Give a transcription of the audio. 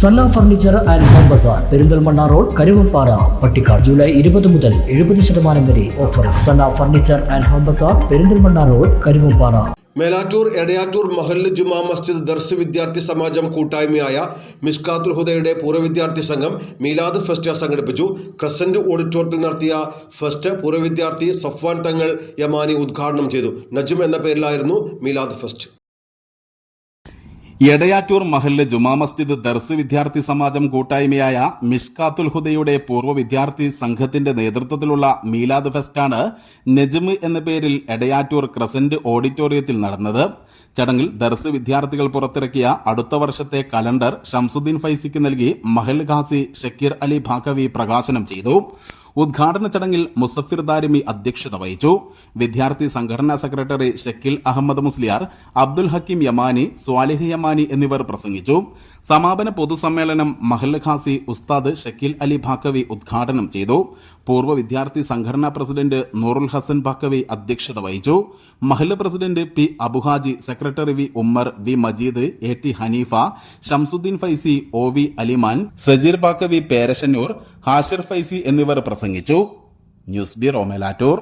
Sanna furniture and home bazaar Perinthalmanna road Karuvappara Pattikkad July ഇരുപത് മുതൽ എഴുപത് ശതമാനം വരെ offer Sanna furniture and home bazaar Perinthalmanna road Karuvappara Melattur Edayattur മഹല്ല് ജുമാ മസ്ജിദ് ദർസ് വിദ്യാർത്ഥി സമാജം കൂട്ടായ്മയായ മിഷ്കാത്തുൽ ഹുദയുടെ പൂർവ വിദ്യാർത്ഥി സംഘം മീലാദ് ഫെസ്റ്റ് സംഘടിപ്പിച്ചു. ക്രസന്റ് ഓഡിറ്റോറിയത്തിൽ നടത്തിയ ഫെസ്റ്റ് പൂർവ വിദ്യാർത്ഥി സഫ്വാൻ തങ്ങൾ യമാനി ഉദ്ഘാടനം ചെയ്തു. നജും എന്ന പേരിലായിരുന്നു മീലാദ് ഫെസ്റ്റ്. എടയാറ്റൂർ മഹലിലെ ജുമാ മസ്ജിദ് ദർസ് വിദ്യാർത്ഥി സമാജം കൂട്ടായ്മയായ മിഷ്കാത്തുൽ ഹുദയുടെ പൂർവ വിദ്യാർത്ഥി സംഘത്തിന്റെ നേതൃത്വത്തിലുള്ള മീലാദ് ഫെസ്റ്റാണ് നെജ്മ് എന്ന പേരിൽ എടയാറ്റൂർ ക്രസന്റ് ഓഡിറ്റോറിയത്തിൽ നടന്നത്. ചടങ്ങിൽ ദർസ് വിദ്യാർത്ഥികൾ പുറത്തിറക്കിയ അടുത്ത വർഷത്തെ കലണ്ടർ ഷംസുദ്ദീൻ ഫൈസിക്ക് നൽകി മഹൽ ഖാസി ഷക്കീർ അലി ഭാഗവി പ്രകാശനം ചെയ്തു. ഉദ്ഘാടന ചടങ്ങിൽ മുസഫിർ ദാരിമി അധ്യക്ഷത വഹിച്ചു. വിദ്യാർത്ഥി സംഘടനാ സെക്രട്ടറി ഷക്കിൽ അഹമ്മദ് മുസ്ലിയാർ അബ്ദുൽ ഹക്കീം യമാനി സ്വാലിഹ് യമാനി എന്നിവർ പ്രസംഗിച്ചു. സമാപന പൊതുസമ്മേളനം മഹൽ ഖാസി ഉസ്താദ് ഷക്കിൽ അലി ഭാക്കവി ഉദ്ഘാടനം ചെയ്തു. പൂർവ വിദ്യാർത്ഥി സംഘടനാ പ്രസിഡന്റ് നൂറുൽ ഹസൻ ഭാക്കവി അധ്യക്ഷത വഹിച്ചു. Mahal president P Abuhaji secretary V Ummer V Majeed A T Haneefa Shamsuddin Faizy O V Aliman Sajeer Baqavi Perasannur Hashir Faizy എന്നിവർ പ്രസംഗിച്ചു. News bureau Melattur.